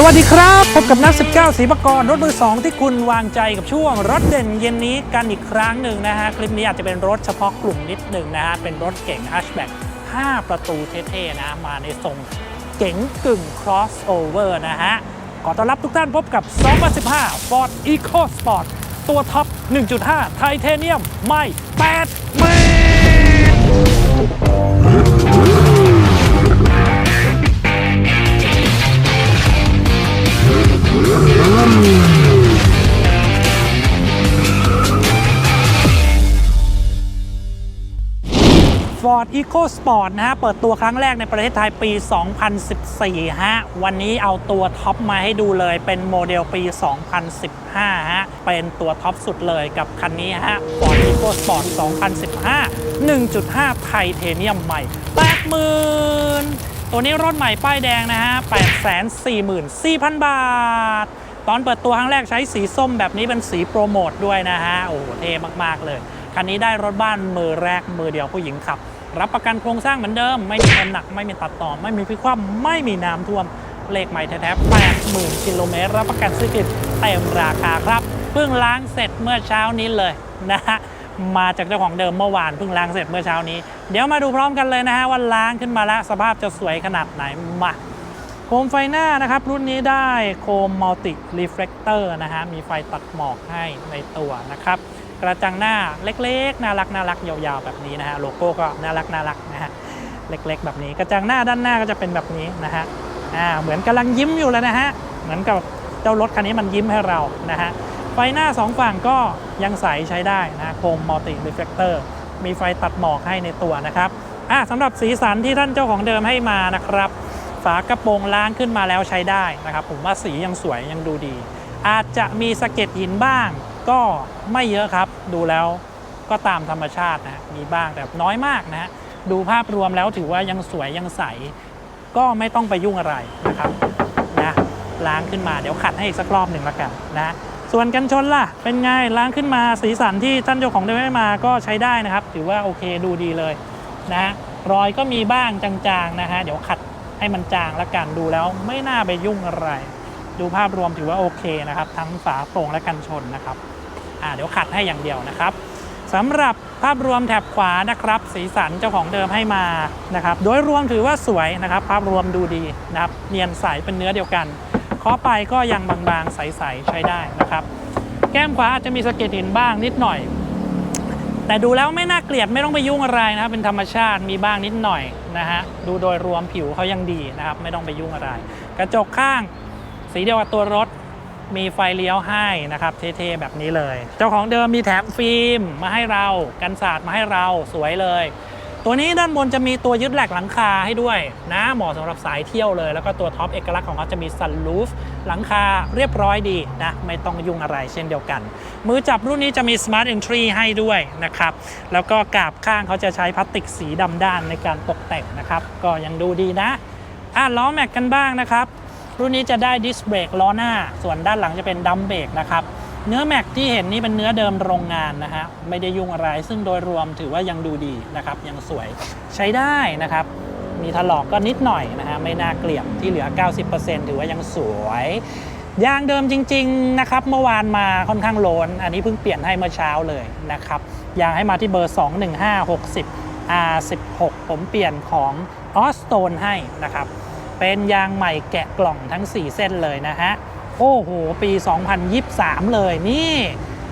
สวัสดีครับ พบกับนัก 19 สีปกรณ์รถมือ 2 ที่คุณวางใจกับช่วงรถเด่นเย็นนี้กันอีกครั้งหนึ่งนะฮะ คลิปนี้อาจจะเป็นรถเฉพาะกลุ่มนิดหนึ่งนะฮะ เป็นรถเก๋ง hatchback 5ประตูเท่ๆนะ มาในทรงเก๋งกึ่ง crossover นะฮะ ขอต้อนรับทุกท่านพบกับ 2015 Ford EcoSport ตัวท็อป 1.5 ไทเทเนียม ไม่8เมตร Ford EcoSport นะฮะ เปิดตัวครั้งแรกในประเทศไทยปี 2014 ฮะ วันนี้เอาตัวท็อปมาให้ดูเลย เป็นโมเดลปี 2015 ฮะ เป็นตัวท็อปสุดเลยกับคันนี้ฮะ Ford EcoSport 2015 1.5 ไทเทเนียมใหม่ 80,000 ตัวนี้รถใหม่ป้ายแดงนะฮะ 844,000 บาท ตอนเปิดตัวครั้งแรกใช้สีส้มแบบนี้เป็นสีโปรโมทด้วยนะฮะ โอ้โหเท่มาก ๆ เลย คันนี้ได้รถบ้านมือแรกมือเดียวผู้หญิงขับ รับประกันโครงสร้างเหมือนเดิม ไม่มีน้ำหนัก ไม่มีตัดต่อ ไม่มีพิคว่ำไม่มีน้ำท่วม เลขใหม่แท้ๆ80,000กิโลเมตรรับประกันซื้อกิจเต็มราคาครับ เพิ่งล้างเสร็จเมื่อเช้านี้เลยนะฮะ มาจากเจ้าของเดิมเมื่อวานเพิ่งล้างเสร็จเมื่อเช้านี้ เดี๋ยวมาดูพร้อมกันเลยนะฮะว่าล้างขึ้นมาแล้วสภาพจะสวยขนาดไหนมาโคมไฟหน้านะครับ รุ่นนี้ได้โคมมัลติรีเฟล c เตอร์นะฮะมีไฟตัดหมอกให้ในตัวนะครับ กระจังหน้าเล็กๆ น่ารักน่ารักยาวๆ แบบนี้นะฮะโลโก้ก็น่ารักน่ารักนะฮะเล็กๆ แบบนี้ กระจังหน้าด้านหน้าก็จะเป็นแบบนี้นะฮะอ่าเหมือนกำลังยิ้มอยู่เลยนะฮะเหมือนกับเจ้ารถคันนี้มันยิ้มให้เรานะฮะ ฟหน้าสองฝั่งก็ยังใสใช้ได้นะโคมมัลติรีเฟล c เตอร์มีไฟตัดหมอกให้ในตัวนะครับอ่าสำหรับสีสันที่ท่านเจ้าของเดิมให้มานะครับ ฝากระโปรงล้างขึ้นมาแล้วใช้ได้นะครับ ผมว่าสียังสวยยังดูดี อาจจะมีสะเก็ดหินบ้าง ก็ไม่เยอะครับ ดูแล้วก็ตามธรรมชาตินะมีบ้างแต่น้อยมากนะฮะดูภาพรวมแล้วถือว่ายังสวยยังใส ก็ไม่ต้องไปยุ่งอะไรนะครับนะล้างขึ้นมาเดี๋ยวขัดให้อีกสักรอบหนึ่งละกันนะ ส่วนกันชนล่ะ เป็นไงล้างขึ้นมาสีสันที่ท่านเจ้าของเดิมให้มาก็ใช้ได้นะครับ ถือว่าโอเคดูดีเลยนะฮะรอยก็มีบ้างจางๆนะฮะเดี๋ยวขัดให้มันจางละกันดูแล้วไม่น่าไปยุ่งอะไร ดูภาพรวมถือว่าโอเคนะครับ ทั้งฝาโปร่งและกันชนนะครับอ่าเดี๋ยวขัดให้อย่างเดียวนะครับสำหรับภาพรวมแถบขวานะครับ สีสันเจ้าของเดิมให้มานะครับ โดยรวมถือว่าสวยนะครับ ภาพรวมดูดีนะครับ เนียนใสเป็นเนื้อเดียวกัน เคาะไปก็ยังบางๆ ใสๆ ใช้ได้นะครับ แก้มขวาอาจจะมีสะเก็ดหินบ้างนิดหน่อย แต่ดูแล้วไม่น่าเกลียดไม่ต้องไปยุ่งอะไรนะครับเป็นธรรมชาติมีบ้างนิดหน่อยนะฮะดูโดยรวมผิวเขายังดีนะครับ ไม่ต้องไปยุ่งอะไร กระจกข้าง สีเดียวกับตัวรถมีไฟเลี้ยวให้นะครับ เท่ๆแบบนี้เลย เจ้าของเดิมมีแถมฟิล์มมาให้เรากันสาดมาให้เราสวยเลย ตัวนี้ด้านบนจะมีตัวยึดแหลกหลังคาให้ด้วยนะเหมาะสำหรับสายเที่ยวเลย แล้วก็ตัวท็อปเอกลักษณ์ของเขาจะมีซันรูฟหลังคาเรียบร้อยดีนะไม่ต้องยุ่งอะไรเช่นเดียวกัน มือจับรุ่นนี้จะมี Smart Entry ให้ด้วยนะครับ แล้วก็กาบข้างเขาจะใช้พลาสติกสีดำด้านในการตกแต่งนะครับ ก็ยังดูดีนะอะล้อแม็กกันบ้างนะครับ รุ่นนี้จะได้ดิสเบรกล้อหน้า ส่วนด้านหลังจะเป็นดัมเบรกนะครับ เนื้อแม็กที่เห็นนี่เป็นเนื้อเดิมโรงงานนะฮะไม่ได้ยุ่งอะไรซึ่งโดยรวมถือว่ายังดูดีนะครับ ยังสวยใช้ได้นะครับ มีถลอกก็นิดหน่อยนะฮะไม่น่าเกลียดที่เหลือ 90%ถือว่ายังสวยยางเดิมจริง ๆ นะครับ เมื่อวานมาค่อนข้างโลน อันนี้เพิ่งเปลี่ยนให้เมื่อเช้าเลยนะครับยางให้มาที่เบอร์ 21560 R16 ผมเปลี่ยนของออสโตนให้นะครับ เป็นยางใหม่แกะกล่องทั้ง 4 เส้นเลยนะฮะ โอ้โห ปี 2023 เลยนี่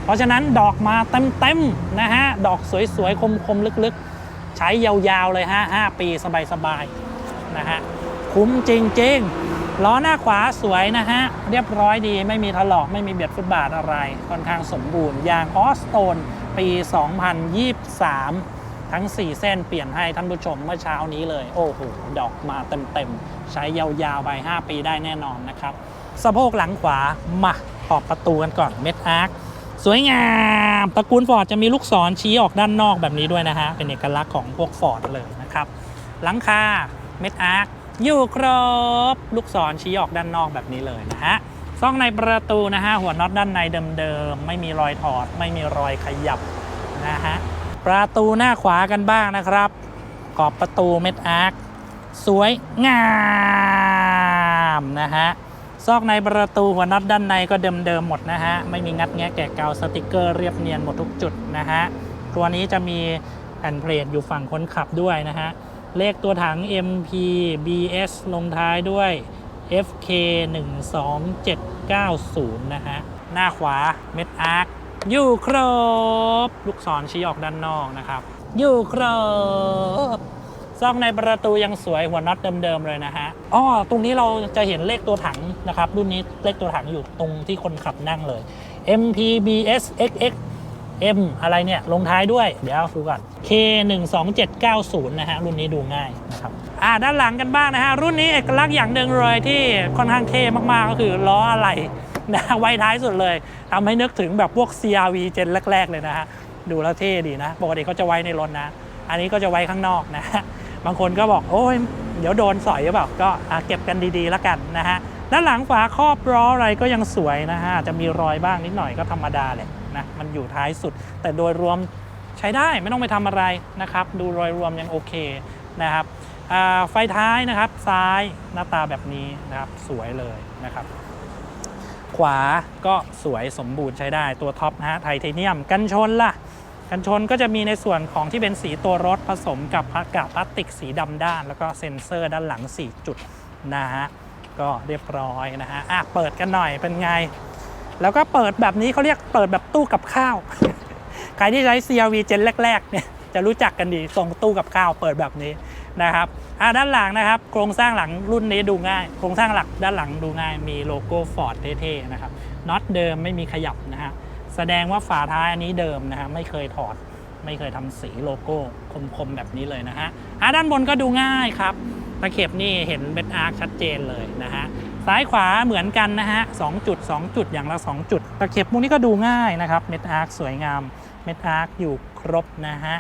เพราะฉะนั้นดอกมาเต็มๆนะฮะ ดอกสวยๆ คมๆ ลึกๆ ใช้ยาวๆ เลยฮะ 5 ปีสบายๆ นะฮะ คุ้มจริงๆ ล้อหน้าขวาสวยนะฮะ เรียบร้อยดีไม่มีถลอกไม่มีเบียดฟุตบาทอะไร ค่อนข้างสมบูรณ์ยางออสโตนปี 2023ทั้ง 4 เส้นเปลี่ยนให้ท่านผู้ชมเมื่อเช้านี้เลย โอ้โห ดอกมาเต็ม ๆ ใช้ยาว ๆ ไป 5 ปีได้แน่นอนนะครับ สะโพกหลังขวามาขอบประตูกันก่อนเม็ดอาร์คสวยงามตระกูลฟอร์ดจะมีลูกศรชี้ออกด้านนอกแบบนี้ด้วยนะฮะ เป็นเอกลักษณ์ของพวกฟอร์ดเลยนะครับ หลังคาเม็ดอาร์คอยู่ครบ ลูกศรชี้ออกด้านนอกแบบนี้เลยนะฮะซ่องในประตูนะฮะ หัวน็อตด้านในเดิมๆ ไม่มีรอยถอด ไม่มีรอยขยับนะฮะ ประตูหน้าขวากันบ้างนะครับขอบประตูเม็ดอาร์คสวยงามนะฮะ ซอกในประตูหัวน็อตด้านในก็เดิมๆหมดนะฮะ ไม่มีงัดแงะแกะเกาสติกเกอร์เรียบเนียนหมดทุกจุดนะฮะ ตัวนี้จะมีแผ่นเพลทอยู่ฝั่งคนขับด้วยนะฮะ เลขตัวถัง MP BS ลงท้ายด้วย FK 12790 นะฮะ หน้าขวาเม็ดอาร์คอยู่ครบ ลูกศรชี้ออกด้านนอกนะครับ อยู่ครบ ซอกในประตูยังสวยหัวน็อตเดิมๆเลยนะฮะอ๋อตรงนี้เราจะเห็นเลขตัวถังนะครับรุ่นนี้เลขตัวถังอยู่ตรงที่คนขับนั่งเลย MPBS XX M อะไรเนี่ย ลงท้ายด้วย เดี๋ยวดูก่อน K 1 2 7 9 0นะฮะ รุ่นนี้ดูง่ายนะครับ อ่า ด้านหลังกันบ้างนะฮะ รุ่นนี้เอกลักษณ์อย่างหนึ่งเลยที่ค่อนข้างเท่มาก ๆ ก็คือล้ออะไรนะไว้ท้ายสุดเลยทำให้นึกถึงแบบพวก CRV เจนแรก ๆ เลยนะฮะ ดูแล้วเท่ดีนะ ปกติเขาจะไว้ในรถนะ อันนี้ก็จะไว้ข้างนอกนะฮะ บางคนก็บอกโอ้ยเดี๋ยวโดนสอยหรือเปล่าก็เก็บกันดีๆแล้วกันนะฮะด้านหลังฝาครอบล้ออะไรก็ยังสวยนะฮะจะมีรอยบ้างนิดหน่อยก็ธรรมดาเลยนะมันอยู่ท้ายสุด แต่โดยรวมใช้ได้ไม่ต้องไปทำอะไรนะครับ ดูรอยรวมยังโอเคนะครับไฟท้ายนะครับซ้ายหน้าตาแบบนี้นะครับสวยเลยนะครับ ขวาก็สวยสมบูรณ์ใช้ได้ตัวท็อปนะฮะไทเทเนียมกันชนล่ะ กันชนก็จะมีในส่วนของที่เป็นสีตัวรถผสมกับพลากับพลาสติกสีดำด้าน แล้วก็เซ็นเซอร์ด้านหลัง 4 จุดนะฮะก็เรียบร้อยนะฮะอะเปิดกันหน่อยเป็นไง แล้วก็เปิดแบบนี้เขาเรียกเปิดแบบตู้กับข้าว ใครที่ใช้ CRV เจนแรกๆเนี่ยจะรู้จักกันดีส่งตู้กับข้าวเปิดแบบนี้นะครับอะด้านหลังนะครับ โครงสร้างหลังรุ่นนี้ดูง่าย โครงสร้างหลักด้านหลังดูง่าย มีโลโก้ Ford เท่ๆนะครับน็อตเดิมไม่มีขยับนะฮะ แสดงว่าฝาท้ายอันนี้เดิมนะฮะไม่เคยถอดไม่เคยทำสีโลโก้คมๆแบบนี้เลยนะฮะอะด้านบนก็ดูง่ายครับตะเข็บนี่เห็นเบ็ดอาร์คชัดเจนเลยนะฮะซ้ายขวาเหมือนกันนะฮะสองจุดสองจุดอย่างละ2จุดตะเข็บพวกนี้ก็ดูง่ายนะครับเม็ดอาร์คสวยงามเม็ดอาร์คอยู่ครบนะฮะ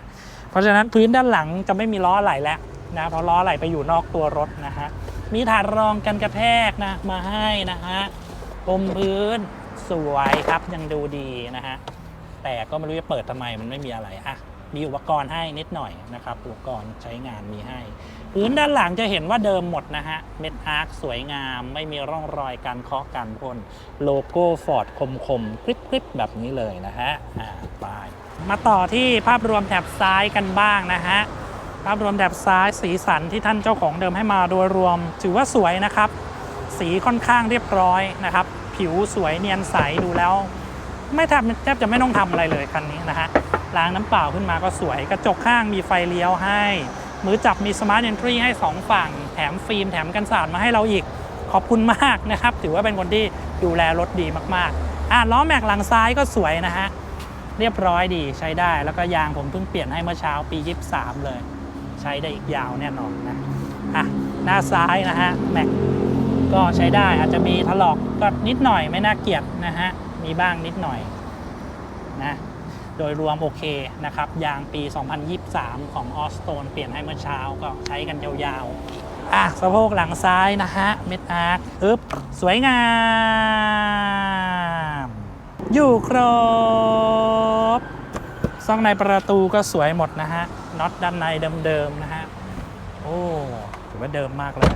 เพราะฉะนั้นพื้นด้านหลังจะไม่มีล้อไหลแล้วนะเพราะล้อไหลไปอยู่นอกตัวรถนะฮะมีถาดรองกันกระแทกนะมาให้นะฮะอมพื้น สวยครับยังดูดีนะฮะแต่ก็ไม่รู้จะเปิดทำไมมันไม่มีอะไรอะมีอุปกรณ์ให้นิดหน่อยนะครับอุปกรณ์ใช้งานมีให้ พื้นด้านหลังจะเห็นว่าเดิมหมดนะฮะเม็ดอาร์คสวยงาม ไม่มีร่องรอยการเคาะการพ่นโลโก้ฟอร์ดคมๆ คลิปคลิปๆแบบนี้เลยนะฮะอ่าไปมาต่อที่ภาพรวมแถบซ้ายกันบ้างนะฮะภาพรวมแถบซ้ายสีสันที่ท่านเจ้าของเดิมให้มาโดยรวม ถือว่าสวยนะครับ สีค่อนข้างเรียบร้อยนะครับ ผิวสวยเนียนใสดูแล้ว ไม่แทบแทบจะไม่ต้องทำอะไรเลยคันนี้นะฮะล้างน้ำเปล่าขึ้นมาก็สวย กระจกข้างมีไฟเลี้ยวให้ มือจับมีสมาร์ท e อนทรีให้ 2 ฝั่ง แถมฟิล์มแถมกันสาดมาให้เราอีกขอบคุณมากนะครับ ถือว่าเป็นคนที่ดูแลรถดีมากๆอะล้อแม็กหลังซ้ายก็สวยนะฮะเรียบร้อยดีใช้ได้แล้วก็ยางผมเพิ่งเปลี่ยนให้เมื่อเช้าปี 23 เลย ใช้ได้อีกยาวแน่นอนนะอะหน้าซ้ายนะฮะแม็ก ก็ใช้ได้อาจจะมีถลอกก็นิดหน่อยไม่น่าเกลียดนะฮะ มีบ้างนิดหน่อยนะโดยรวมโอเคนะครับ ยางปี 2023 ของออสโตนเปลี่ยนให้เมื่อเช้าก็ใช้กันยาวๆ อะสะโพกหลังซ้ายนะฮะ เม็ดอาร์คอึ๊บ สวยงาม อยู่ครบซองในประตูก็สวยหมดนะฮะน็อตด้านในเดิมๆนะฮะ โอ้ถือว่าเดิมมากเลย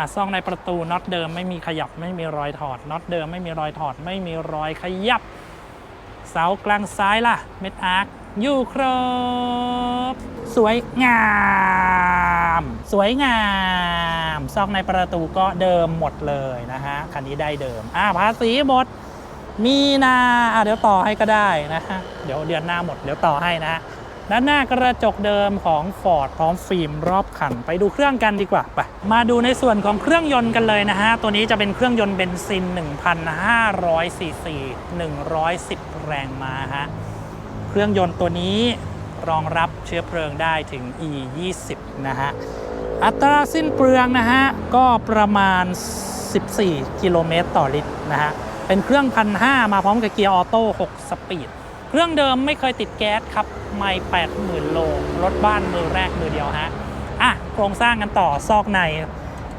อะซ่องในประตูน็อตเดิมไม่มีขยับไม่มีรอยถอดน็อตเดิมไม่มีรอยถอด ไม่มีรอยขยับ เสากลางซ้ายล่ะ เม็ดอาร์คอยู่ครบ สวยงาม สวยงามซองในประตูก็เดิมหมดเลยนะฮะ คันนี้ได้เดิม อะภาษีหมด มีนาอะเดี๋ยวต่อให้ก็ได้นะฮะ เดี๋ยวเดือนหน้าหมด เดี๋ยวต่อให้นะฮะ ด้านหน้ากระจกเดิมของ Ford พร้อมฟิล์มรอบคัน ไปดูเครื่องกันดีกว่าไปมาดูในส่วนของเครื่องยนต์กันเลยนะฮะ ตัวนี้จะเป็นเครื่องยนต์เบนซิน 1,500ซีซี110 แรงม้าฮะ เครื่องยนต์ตัวนี้รองรับเชื้อเพลิงได้ถึง E 20นะฮะ อัตราสิ้นเปลืองนะฮะ ก็ประมาณ 14 กิโลเมตรต่อลิตรนะฮะ เป็นเครื่องพันห้ามาพร้อมกับเกียร์ออโต้6สปีด เครื่องเดิมไม่เคยติดแก๊สครับ ไม่80,000 โลรถบ้านมือแรกมือเดียวฮะอะโครงสร้างกันต่อซอกใน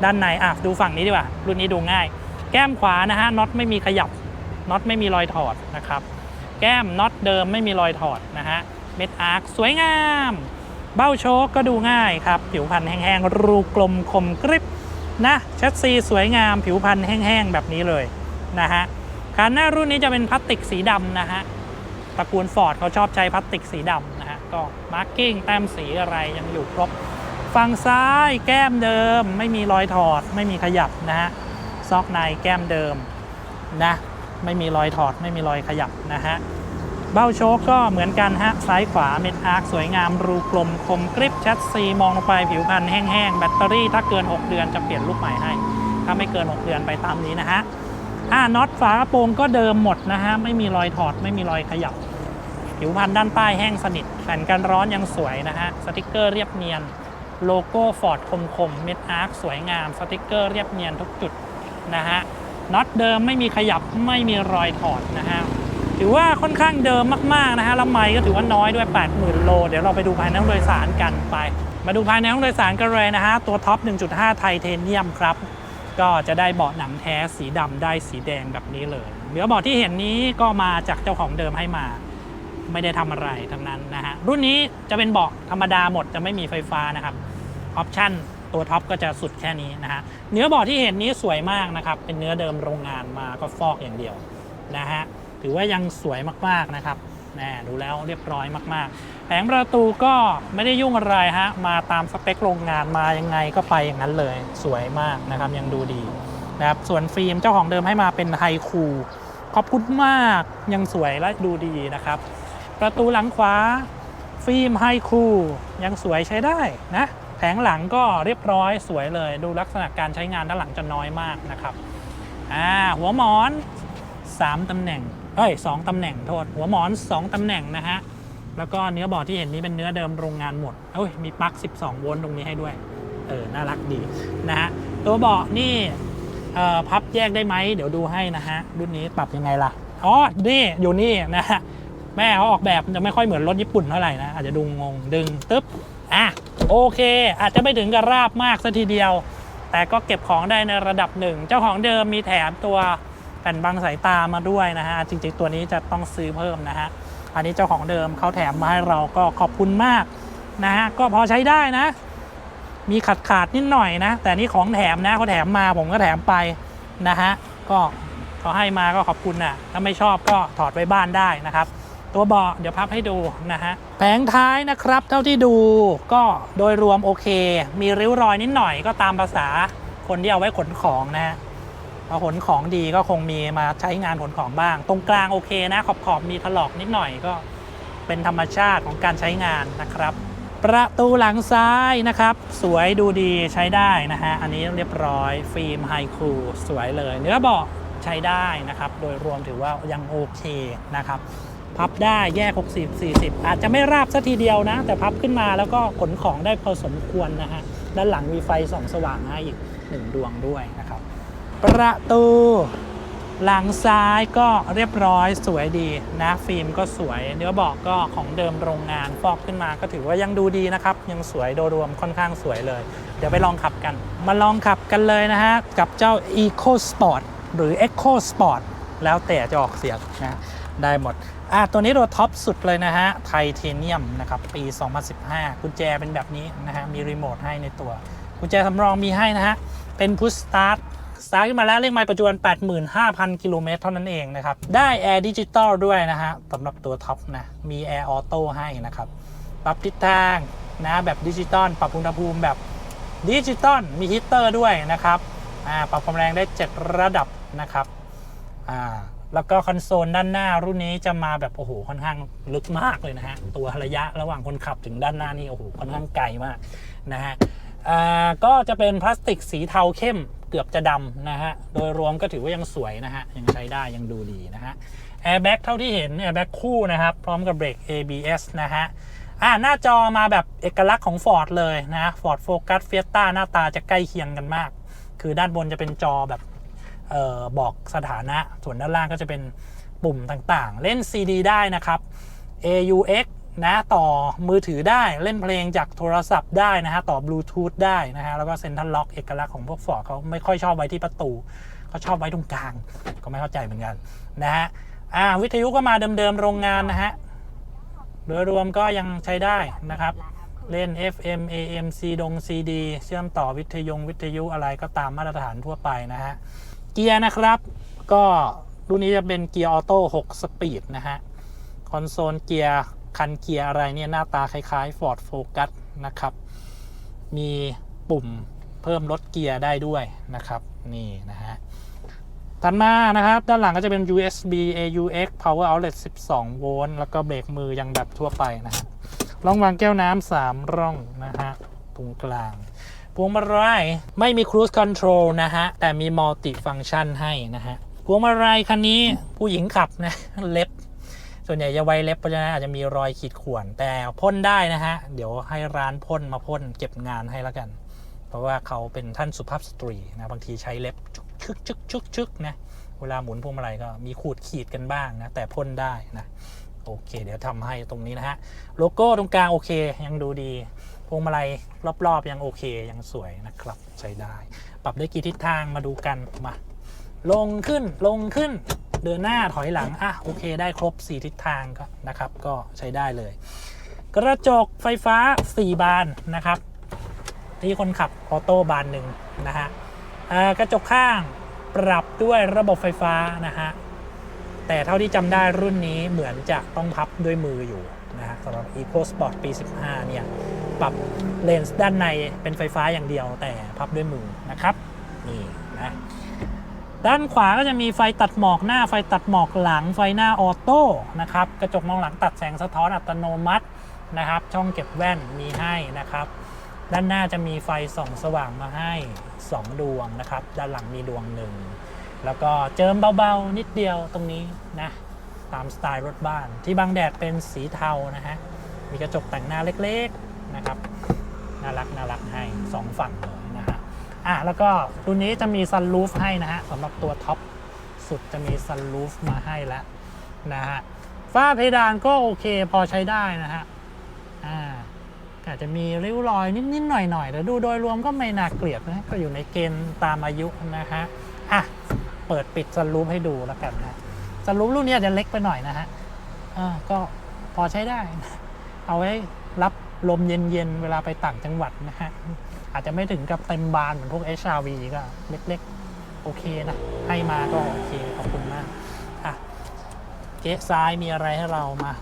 ด้านในอะดูฝั่งนี้ดีกว่า รุ่นนี้ดูง่าย แก้มขวานะฮะน็อตไม่มีขยับน็อตไม่มีรอยถอดนะครับ แก้มน็อตเดิมไม่มีรอยถอดนะฮะเม็ดอาร์คสวยงาม เบ้าโชคก็ดูง่ายครับ ผิวพันธ์แห้งๆ รูกลมคมกริบนะแชสซีสวยงาม ผิวพันธ์แห้งๆ แบบนี้เลยนะฮะคันหน้ารุ่นนี้จะเป็นพลาสติกสีดำนะฮะ ระกูลฟอร์ดเขาชอบใช้พลาสติกสีดำนะฮะก็มาร์กิ้งแต้มสีอะไรยังอยู่ครบฝั่งซ้ายแก้มเดิม ไม่มีรอยถอด ไม่มีขยับนะฮะซอกในแก้มเดิมนะไม่มีรอยถอดไม่มีรอยขยับนะฮะเบ้าโชคก็เหมือนกันฮะซ้ายขวาเม็ดอาร์คสวยงามรูกลมคมกริบชัดซีมองลงไปผิวพันธ์แห้งๆ แบตเตอรี่ถ้าเกิน 6 เดือนจะเปลี่ยนลูกใหม่ให้ ถ้าไม่เกิน 6 เดือนไปตามนี้นะฮะอ่าน็อตฝากระโปรงก็เดิมหมดนะฮะไม่มีรอยถอดไม่มีรอยขยับ ผิวพันธ์ด้านใต้แห้งสนิทแผ่นกันร้อนยังสวยนะฮะสติกเกอร์เรียบเนียน โลโก้ฟอร์ดคมๆเม็ดอาร์คสวยงาม สติกเกอร์เรียบเนียนทุกจุดนะฮะน็อตเดิมไม่มีขยับไม่มีรอยถอดนะฮะถือว่าค่อนข้างเดิมมากๆนะฮะแล้วไมค์ก็ถือว่าน้อยด้วย 80,000 โล เดี๋ยวเราไปดูภายในห้องโดยสารกันไป มาดูภายในห้องโดยสารกันเลยนะฮะ ตัวท็อป 1.5 ไทเทเนียมครับ ก็จะได้เบาะหนังแท้สีดำได้สีแดงแบบนี้เลยเดี๋ยวเบาะที่เห็นนี้ก็มาจากเจ้าของเดิมให้มา ไม่ได้ทำอะไรทั้งนั้นนะฮะรุ่นนี้จะเป็นเบาะธรรมดาหมดจะไม่มีไฟฟ้านะครับออปชั่นตัวท็อปก็จะสุดแค่นี้นะฮะเนื้อเบาะที่เห็นนี้สวยมากนะครับ เป็นเนื้อเดิมโรงงานมาก็ฟอกอย่างเดียวนะฮะถือว่ายังสวยมากๆนะครับแน่ดูแล้วเรียบร้อยมากๆ แผงประตูก็ไม่ได้ยุ่งอะไรฮะ มาตามสเปคโรงงานมายังไงก็ไปอย่างนั้นเลย สวยมากนะครับ ยังดูดีนะครับ ส่วนฟิล์มเจ้าของเดิมให้มาเป็นไฮคู ขอบคุณมาก ยังสวยและดูดีนะครับ ประตูหลังขวา ฟิล์มไฮคูลยังสวยใช้ได้นะแผงหลังก็เรียบร้อยสวยเลย ดูลักษณะการใช้งานด้านหลังจะน้อยมากนะครับอ่าหัวหมอน 3 ตำแหน่งเอ้ย2ตำแหน่งโทษ หัวหมอน 2 ตำแหน่งนะฮะแล้วก็เนื้อเบาะที่เห็นนี้เป็นเนื้อเดิมโรงงานหมดเอ้ยมีปลั๊ก 12 โวลต์ตรงนี้ให้ด้วยเออน่ารักดีนะฮะตัวเบาะนี่เอ่อพับแยกได้ไหมเดี๋ยวดูให้นะฮะรุ่นนี้ปรับยังไงล่ะอ๋อนี่อยู่นี่นะฮะ แม่เขาออกแบบมันจะไม่ค่อยเหมือนรถญี่ปุ่นเท่าไหร่นะ อาจจะดูงงดึงตึ๊บอะโอเค อาจจะไม่ถึงกับราบมากซะทีเดียว แต่ก็เก็บของได้ในระดับหนึ่ง เจ้าของเดิมมีแถมตัวแผ่นบังสายตามาด้วยนะฮะ จริงๆตัวนี้จะต้องซื้อเพิ่มนะฮะ อันนี้เจ้าของเดิมเขาแถมมาให้เราก็ขอบคุณมากนะฮะ ก็พอใช้ได้นะ มีขาดขาดนิดหน่อยนะ แต่นี่ของแถมนะเขาแถมมาผมก็แถมไปนะฮะ ก็เขาให้มาก็ขอบคุณนะถ้าไม่ชอบก็ถอดไว้บ้านได้นะครับ ตัวเบาะเดี๋ยวพับให้ดูนะฮะแผงท้ายนะครับ เท่าที่ดูก็โดยรวมโอเค มีริ้วรอยนิดหน่อยก็ตามภาษาคนที่เอาไว้ขนของนะฮะพอขนของดีก็คงมีมาใช้งานขนของบ้าง ตรงกลางโอเคนะขอบขอบมีถลอกนิดหน่อยก็เป็นธรรมชาติของการใช้งานนะครับ ประตูหลังซ้ายนะครับ สวยดูดีใช้ได้นะฮะอันนี้เรียบร้อยฟิล์มไฮคูลสวยเลย เนื้อเบาะใช้ได้นะครับ โดยรวมถือว่ายังโอเคนะครับ พับได้แยก 60 40 อาจจะไม่ราบสัทีเดียวนะ แต่พับขึ้นมาแล้วก็ขนของได้พอสมควรนะฮะ ด้านหลังมีไฟส่องสว่างให้อีกหนึ่งดวงด้วยนะครับ ประตู หลังซ้ายก็เรียบร้อยสวยดีนะ ฟิล์มก็สวย เนื้อบาะก็ของเดิมโรงงานฟอกขึ้นมาก็ถือว่ายังดูดีนะครับ ยังสวยโดยรวมค่อนข้างสวยเลย เดี๋ยวไปลองขับกัน มาลองขับกันเลยนะฮะ กับเจ้า Eco Sport หรือ Eco Sport แล้วแต่จะออกเสียงนะได้หมด อะตัวนี้ตัวท็อปสุดเลยนะฮะไทเทเนียมนะครับปี 2015 กุญแจเป็นแบบนี้นะฮะมีรีโมทให้ในตัว กุญแจสำรองมีให้นะฮะ เป็นพุชสตาร์ทสตาร์ทขึ้นมาแล้วเลขไมล์ปัจจุบัน 85,000 กิโลเมตรเท่านั้นเองนะครับ ได้แอร์ดิจิตอลด้วยนะฮะสำหรับตัวท็อปนะมีแอร์ออโต้ให้นะครับ ปรับทิศทางนะแบบดิจิตอลปรับอุณหภูมิแบบดิจิตอลมีฮีตเตอร์ด้วยนะครับอ่าปรับความแรงได้ 7 ระดับนะครับอ่า แล้วก็คอนโซลด้านหน้ารุ่นนี้จะมาแบบโอ้โหค่อนข้างลึกมากเลยนะฮะ ตัวระยะระหว่างคนขับถึงด้านหน้านี่โอ้โหค่อนข้างไกลมากนะฮะก็จะเป็นพลาสติกสีเทาเข้มเกือบจะดำนะฮะ โดยรวมก็ถือว่ายังสวยนะฮะ ยังใช้ได้ยังดูดีนะฮะแอร์แบ็กเท่าที่เห็นแอร์แบ็กคู่นะครับ พร้อมกับเบรก ABS นะฮะอ่าหน้าจอมาแบบเอกลักษณ์ของ Ford เลยนะ Ford Focus Fiesta หน้าตาจะใกล้เคียงกันมาก คือด้านบนจะเป็นจอแบบ ออบอกสถานะ ส่วนด้านล่างก็จะเป็นปุ่มต่างๆ เล่น CD ได้นะครับ AUX นะต่อมือถือได้เล่นเพลงจากโทรศัพท์ได้นะฮะ ต่อบลูทูธได้นะฮะ แล้วก็เซ็นทรัลล็อกเอกลักษณ์ของพวกฟอร์ดเขาไม่ค่อยชอบไว้ที่ประตูเขาชอบไว้ตรงกลาง ก็ไม่เข้าใจเหมือนกันนะฮะอ่าวิทยุก็มาเดิมๆโรงงานนะฮะโดยรวมก็ยังใช้ได้นะครับ เล่น FM AM C ดง CD เชื่อมต่อวิทยุวิทยุอะไรก็ตามมาตรฐานทั่วไปนะฮะ เกียร์นะครับ ก็รุ่นนี้จะเป็นเกียร์ออโต้6สปีดนะฮะ คอนโซลเกียร์คันเกียร์อะไรเนี่ยหน้าตาคล้ายๆ Ford Focus นะครับ มีปุ่มเพิ่มลดเกียร์ได้ด้วยนะครับนี่นะฮะถัดมานะครับ ด้านหลังก็จะเป็น USB AUX Power Outlet 12 โวลต์แล้วก็เบรกมือยังแบบทั่วไปนะฮะร่องวางแก้วน้ำสามร่องนะฮะตรงกลาง พวงมาลัยไม่มี Cruise Control นะฮะ แต่มี Multi Function ให้นะฮะ พวงมาลัยคันนี้ผู้หญิงขับนะ เล็บ ส่วนใหญ่จะไว้เล็บเพราะฉะนั้นอาจจะมีรอยขีดข่วน แต่พ่นได้นะฮะ เดี๋ยวให้ร้านพ่นมาพ่นเก็บงานให้แล้วกัน เพราะว่าเขาเป็นท่านสุภาพสตรีนะ บางทีใช้เล็บชึกชึกชึกชึกนะเวลาหมุนพวงมาลัยก็มีขูดขีดกันบ้างนะ แต่พ่นได้นะ โอเค เดี๋ยวทำให้ตรงนี้นะฮะ โลโก้ตรงกลางโอเค ยังดูดี วงมาลัยรอบๆยังโอเคยังสวยนะครับใช้ได้ ปรับได้กี่ทิศทางมาดูกันมา ลงขึ้นลงขึ้น เดินหน้าถอยหลังอะโอเค ได้ครบ 4 ทิศทางก็นะครับ ก็ใช้ได้เลย กระจกไฟฟ้า 4 บานนะครับที่คนขับออโต้บานหนึ่งนะฮะกระจกข้างปรับด้วยระบบไฟฟ้านะฮะแต่เท่าที่จำได้รุ่นนี้เหมือนจะต้องพับด้วยมืออยู่นะฮะสำหรับ Eco Sport ปี 15 เนี่ย ปรับเลนส์ด้านในเป็นไฟฟ้าอย่างเดียวแต่พับด้วยมือนะครับนี่นะด้านขวาก็จะมีไฟตัดหมอกหน้าไฟตัดหมอกหลังไฟหน้าออโต้นะครับกระจกมองหลังตัดแสงสะท้อนอัตโนมัตินะครับ ช่องเก็บแว่นมีให้นะครับ ด้านหน้าจะมีไฟส่องสว่างมาให้ 2 ดวงนะครับ ด้านหลังมีดวงหนึ่งแล้วก็เจิมเบาๆนิดเดียวตรงนี้นะตามสไตล์รถบ้านที่บังแดดเป็นสีเทานะฮะมีกระจกแต่งหน้าเล็กๆ นะครับน่ารักน่ารักให้ 2 ฝั่งเลยนะฮะอะแล้วก็รุ่นนี้จะมีซันรูฟให้นะฮะสำหรับตัวท็อปสุดจะมีซันรูฟมาให้แล้วนะฮะฝ้าเพดานก็โอเคพอใช้ได้นะฮะอ่าอาจจะมีริ้วรอยนิดๆหน่อยๆแต่ดูโดยรวมก็ไม่น่าเกลียดนะก็อยู่ในเกณฑ์ตามอายุนะฮะอะเปิดปิดซันรูฟให้ดูแล้วกันนะซันรูฟรุ่นนี้อาจจะเล็กไปหน่อยนะฮะอ่าก็พอใช้ได้ เอาไว้รับ ลมเย็นๆ เวลาไปต่างจังหวัดนะฮะ อาจจะไม่ถึงกับเต็มบานเหมือนพวก HRV ก็เล็กๆ โอเคนะ ให้มาก็โอเค ขอบคุณมากอะเจ๊ซ้ายมีอะไรให้เรามา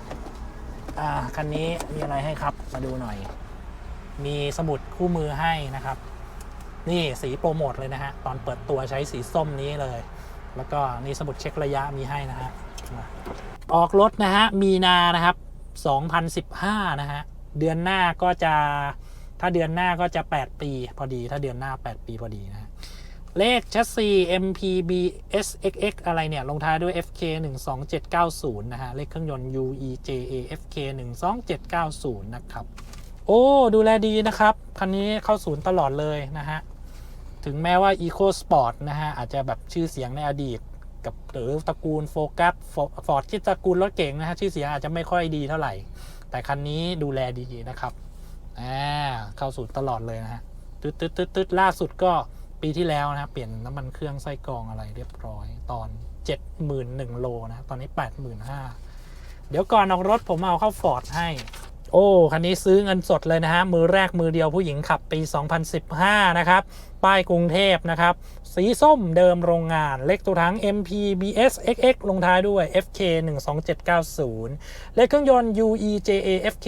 อ่าคันนี้มีอะไรให้ครับมาดูหน่อย มีสมุดคู่มือให้นะครับ นี่สีโปรโมทเลยนะฮะ ตอนเปิดตัวใช้สีส้มนี้เลย แล้วก็นี่สมุดเช็คระยะมีให้นะฮะออกรถนะฮะมีนานะครับ 2015 นะฮะ เดือนหน้าก็จะถ้าเดือนหน้าก็จะ 8 ปีพอดี ถ้าเดือนหน้า 8 ปีพอดีนะ เลขชัสซี MPB SXX อะไรเนี่ย ลงท้ายด้วย FK 12790 นะฮะ เลขเครื่องยนต์ UEJA FK 12790 นะครับ โอ้ ดูแลดีนะครับ คันนี้เข้าศูนย์ตลอดเลยนะฮะ ถึงแม้ว่า Eco Sport นะฮะ อาจจะแบบชื่อเสียงในอดีต กับหรือตระกูลโฟกัสฟอร์ดที่ตระกูลรถเก่งนะฮะ ชื่อเสียงอาจจะไม่ค่อยดีเท่าไหร่ แต่คันนี้ดูแลดีนะครับอ่าเข้าสูตรตลอดเลยนะฮะตึ๊ดตึ๊ดตึ๊ดตึ๊ดล่าสุดก็ปีที่แล้วนะครับเปลี่ยนน้ำมันเครื่องไส้กรองอะไรเรียบร้อย ตอน 71,000โลนะตอนนี้ 85,000เดี๋ยวก่อนออกรถผมเอาเข้าฟอร์ดให้ โอ้ คันนี้ซื้อเงินสดเลยนะฮะ มือแรกมือเดียวผู้หญิงขับปี 2015 นะครับ ป้ายกรุงเทพนะครับ สีส้มเดิมโรงงาน เลขตัวถัง MPBS XX ลงท้ายด้วย FK 12790 เลขเครื่องยนต์ UEJA FK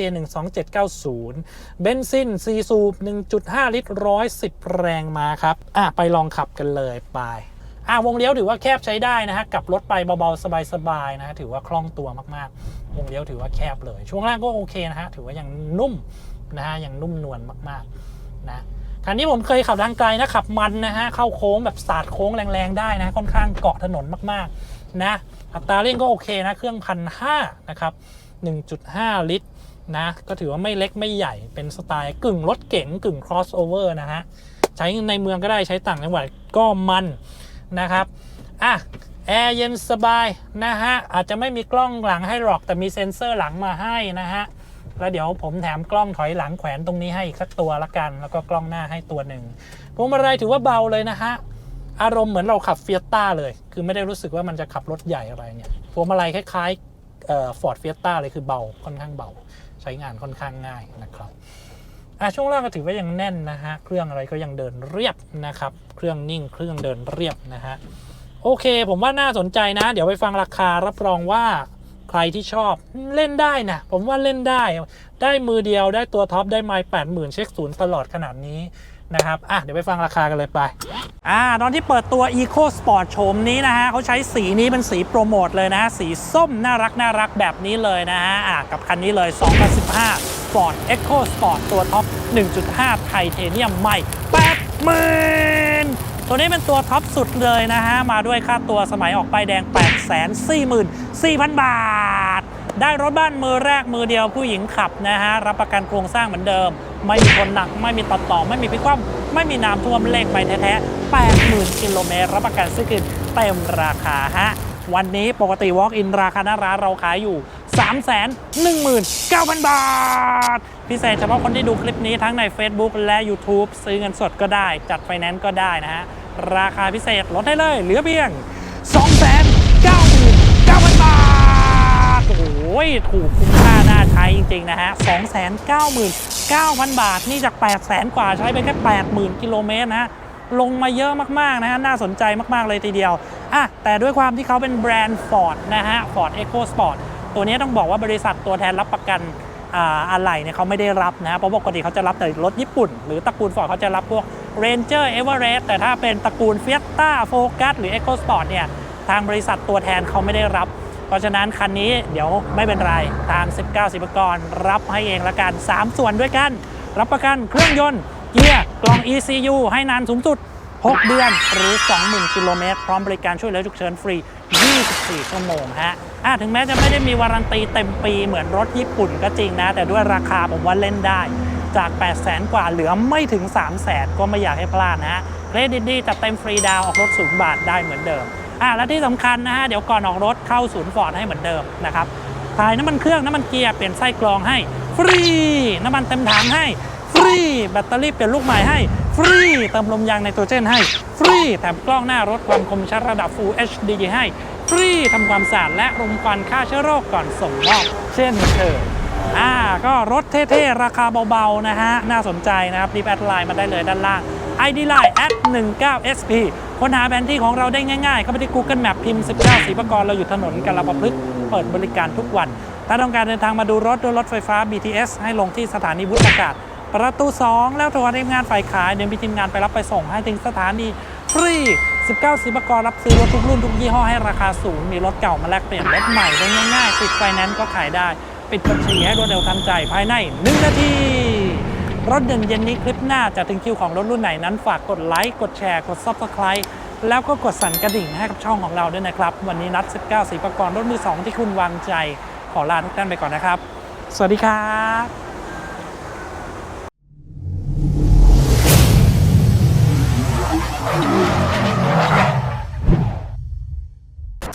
12790 เบนซิน4สูบ 1.5 ลิตร 110 แรงมาครับ อะ ไปลองขับกันเลยไป อะวงเลี้ยวถือว่าแคบใช้ได้นะฮะกลับรถไปเบาๆสบายๆนะฮะถือว่าคล่องตัวมากๆ วงเลี้ยวถือว่าแคบเลย ช่วงล่างก็โอเคนะฮะถือว่ายังนุ่มนะฮะยังนุ่มนวลมากๆนะคันนี้ผมเคยขับทางไกลนะขับมันนะฮะเข้าโค้งแบบสาดโค้งแรงๆได้นะค่อนข้างเกาะถนนมากๆนะอัตราเร่งก็โอเคนะเครื่องพันห้านะครับ1.5 ลิตรนะก็ถือว่าไม่เล็กไม่ใหญ่เป็นสไตล์กึ่งรถเก๋งกึ่ง crossover นะฮะใช้ในเมืองก็ได้ใช้ต่างจังหวัดก็มัน นะครับอะแอร์เย็นสบายนะฮะอาจจะไม่มีกล้องหลังให้หรอกแต่มีเซ็นเซอร์หลังมาให้นะฮะแล้วเดี๋ยวผมแถมกล้องถอยหลังแขวนตรงนี้ให้อีกสักตัวละกัน แล้วก็กล้องหน้าให้ตัวหนึ่งพวงมาลัยถือว่าเบาเลยนะฮะอารมณ์เหมือนเราขับเฟียต้าเลย คือไม่ได้รู้สึกว่ามันจะขับรถใหญ่อะไรเนี่ยพวงมาลัยคล้ายๆฟอร์ดเฟียต้าเลยคือเบาค่อนข้างเบา ใช้งานค่อนข้างง่ายนะครับ อะช่วงล่างก็ถือว่ายังแน่นนะฮะ เครื่องอะไรก็ยังเดินเรียบนะครับ เครื่องนิ่งเครื่องเดินเรียบนะฮะ โอเค ผมว่าน่าสนใจนะ เดี๋ยวไปฟังราคารับรองว่าใครที่ชอบเล่นได้นะ ผมว่าเล่นได้ ได้มือเดียวได้ตัวท็อปได้ไม้แปดหมื่นเช็คศูนย์ตลอดขนาดนี้ นะครับ อะ เดี๋ยวไปฟังราคากันเลยไป อ่า ตอนที่เปิดตัว Eco Sport โฉมนี้นะฮะเขาใช้สีนี้เป็นสีโปรโมทเลยนะฮะ สีส้มน่ารักน่ารักแบบนี้เลยนะฮะ อะ กับคันนี้เลย 2015 Ford Eco Sport ตัวท็อป 1.5 ไทเทเนียมใหม่80,000ตัวนี้เป็นตัวท็อปสุดเลยนะฮะ มาด้วยค่าตัวสมัยออกไปแดง 844,000 บาท ได้รถบ้านมือแรกมือเดียวผู้หญิงขับนะฮะ รับประกันโครงสร้างเหมือนเดิม ไม่มีคนหนัก ไม่มีตัดต่อ ไม่มีพิกคว่ำไม่มีน้ำท่วมเลขไปแท้ๆ80,000กิโลเมตรรับประกันซื้อคืนเต็มราคาฮะ วันนี้ปกติ Walk in ราคาหน้าร้านเราขายอยู่ 319,000 บาท พิเศษเฉพาะคนที่ดูคลิปนี้ทั้งใน Facebook และ YouTube ซื้อเงินสดก็ได้ จัดไฟแนนซ์ก็ได้นะฮะ ราคาพิเศษลดให้เลย เหลือเพียง2 ยถูกคุ้มค่าน่าใช้จริง ๆ นะฮะ 299,000 บาท นี่จาก 800,000 กว่าใช้ไปแค่ 80,000 กิโลเมตรนะฮะ ลงมาเยอะมาก ๆ นะฮะ น่าสนใจมาก ๆ เลยทีเดียว อะ แต่ด้วยความที่เขาเป็นแบรนด์ Ford นะฮะ Ford EcoSport ตัวนี้ต้องบอกว่าบริษัทตัวแทนรับประกันอ่าอะไหล่เนี่ยเขาไม่ได้รับนะเพราะปกติเขาจะรับแต่รถญี่ปุ่น หรือตระกูล Ford เขาจะรับพวก Ranger Everest แต่ถ้าเป็นตระกูล Fiesta Focus หรือ EcoSport เนี่ยทางบริษัทตัวแทนเขาไม่ได้รับ เพราะฉะนั้นคันนี้เดี๋ยวไม่เป็นไรทาง 19 สิบกรรับให้เองละกัน 3 ส่วนด้วยกัน รับประกันเครื่องยนต์เกียร์กล่อง ECU ให้นานสูงสุด 6 เดือนหรือ 20,000 กิโลเมตร พร้อมบริการช่วยเหลือฉุกเฉินฟรี 24 ชั่วโมงฮะอะถึงแม้จะไม่ได้มีวารันตีเต็มปีเหมือนรถญี่ปุ่นก็จริงนะ แต่ด้วยราคาผมว่าเล่นได้ จาก 8 0 0 0 0 0กว่าเหลือไม่ถึง 3 0 0 0 0 0ก็ไม่อยากให้พลาดนะฮะเครดิตดีจัดเต็มฟรีดาวออกรถศูนย์บาทได้เหมือนเดิม อะและที่สำคัญนะฮะเดี๋ยวก่อนออกรถเข้าศูนย์ฟอร์ดให้เหมือนเดิมนะครับถ่ายน้ำมันเครื่องน้ำมันเกียร์เปลี่ยนไส้กรองให้ ฟรี น้ำมันเต็มถังให้ ฟรี แบตเตอรี่เปลี่ยนลูกใหม่ให้ ฟรี เติมลมยางไนโตรเจนให้ ฟรีแถมกล้องหน้ารถความคมชัดระดับ Full HD ให้ ฟรีทำความสะอาดและรมควันฆ่าเชื้อโรคก่อนส่งมอบเช่นเคยอ่าก็รถเท่ๆ ราคาเบาๆ นะฮะ น่าสนใจนะครับรีบแอดไลน์มาได้เลยด้านล่าง ID Line at 19 SP ค้นหาแผนที่ของเราได้ง่ายๆ เข้าไปที่ Google Map พิมพ์ 19สีประกรเราอยู่ถนนกาลประพฤกษ์เปิดบริการทุกวัน ถ้าต้องการเดินทางมาดูรถด้วยรถไฟฟ้า BTS ให้ลงที่สถานีวุฒิอากาศ ประตู 2 แล้วโทรหาทีมงานฝ่ายขาย เดี๋ยวมีทีมงานไปรับไปส่งให้ถึงสถานีฟรี 19สีประกรรับซื้อรถทุกรุ่นทุกยี่ห้อให้ราคาสูง มีรถเก่ามาแลกเปลี่ยนรถใหม่ได้ง่ายๆติดไฟแนนซ์ก็ขายได้ ปิดบัญชีให้รวดเร็วทันใจภายใน 1 นาที รถเด่นเย็นนี้คลิปหน้าจะถึงคิวของรถรุ่นไหนนั้นฝากกดไลค์กดแชร์กด Subscribe แล้วก็กดสั่นกระดิ่งให้กับช่องของเราด้วยนะครับ วันนี้นัด 19สีประกรณ์รถมือ 2 ที่คุณวางใจขอลาทุกท่านไปก่อนนะครับ สวัสดีครับ